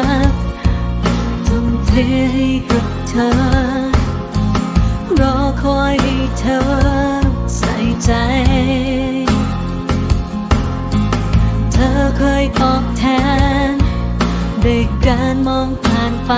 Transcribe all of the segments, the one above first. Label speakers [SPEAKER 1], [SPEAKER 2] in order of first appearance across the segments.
[SPEAKER 1] ักต้องเทให้กับเธอ รอคอยให้เธอใส่ใจ เธอเคยตอบแทนด้วยการมองผ่านไป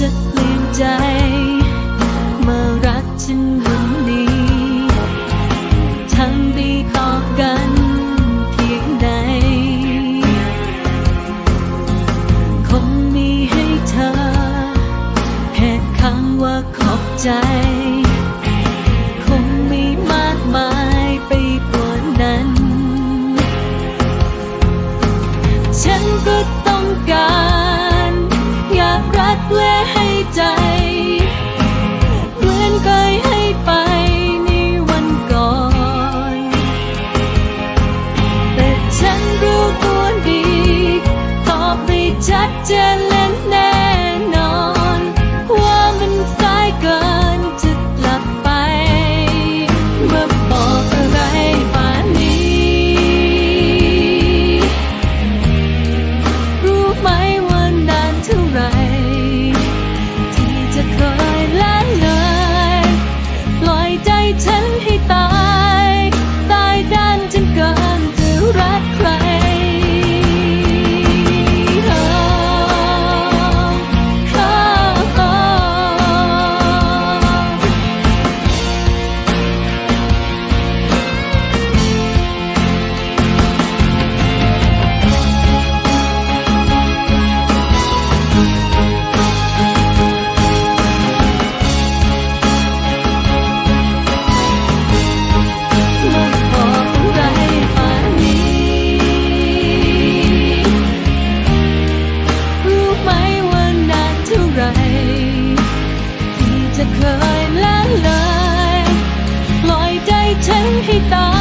[SPEAKER 1] จะเปลี่ยนใจ มารักฉันวันนี้ทำดีต่อกันเพียงใด คงมีให้เธอแค่คำว่าขอบใจ เคยละเลยลอยใจฉันให้ตาย